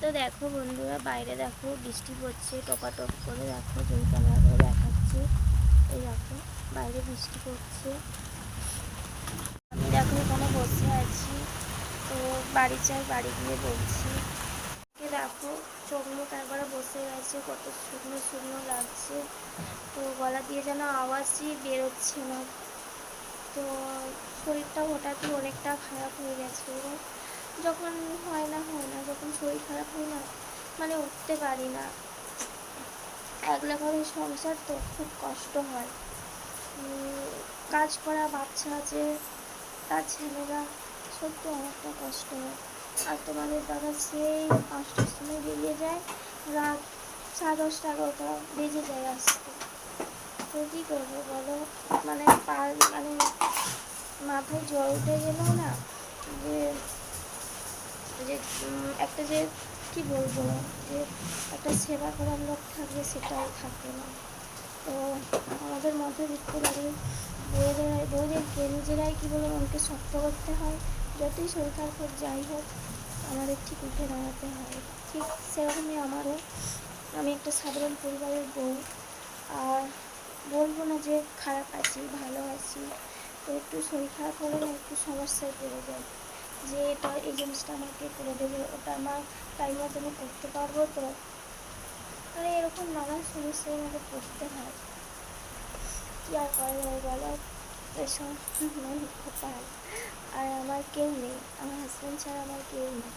তো দেখো বন্ধুরা, বাইরে দেখো বৃষ্টি পড়ছে, টপাটপ করে দেখো দুই ক্যামেরা করে দেখাচ্ছি। এই দেখো, বাইরে বৃষ্টি পড়ছে। আমি দেখো এখানে বসে আছি, তো বাড়ি চাই বাড়ি গিয়ে বলছি। দেখো, চোখ মুখ একবারে বসে গেছে, কত শুকনো শুকনো লাগছে। তো গলা দিয়ে যেন আওয়াজই বেরোচ্ছে না। তো শরীরটা হঠাৎই অনেকটা খারাপ হয়ে গেছে। যখন হয় না হয় না, যখন শরীর খারাপ হয় না মানে উঠতে পারি না। একলা ঘরের সংসার তো খুব কষ্ট হয়। কাজ করা, বাচ্চা আছে, তার ছেলেরা সত্যি অনেকটা কষ্ট হয়। আর তোমাদের দাদা সেই পাঁচটার সময় বেরিয়ে যায়, রাত সাড়ে দশটা, এগারোটা বেজে যায় আসতে। তো কী করব বলো? মানে পা মানে মাথায় জল উঠে গেলেও না যে যে একটা যে, কি বলব, যে একটা সেবা করার লোক থাকবে সেটাও থাকে না। তো আমাদের মধ্যে মধ্যবিত্ত বাড়ির বউদের বউদেরকে নিজেরাই কী বলে মনকে শক্ত করতে হয়। যতই শরীর খারাপ হোক, যাই হোক, আমাদের ঠিক উঠে দাঁড়াতে হয়। ঠিক সেরকমই আমারও। আমি একটা সাধারণ পরিবারের বউ। আর বলব না যে খারাপ আছি, ভালো আছি। তো একটু শরীর খারাপ হলে না একটু সমস্যায় পড়ে যায় যে এটা, এই জিনিসটা আমাকে করে দেবে, ওটা আমার টাইম মতো আমি করতে পারব তো। আর এরকম নানান সমস্যা আমাকে পড়তে হয়। কী আর করা যায় বলো? এসব হতে হয়। আর আমার কেউ নেই, আমার হাজব্যান্ড ছাড়া আমার কেউ নেই।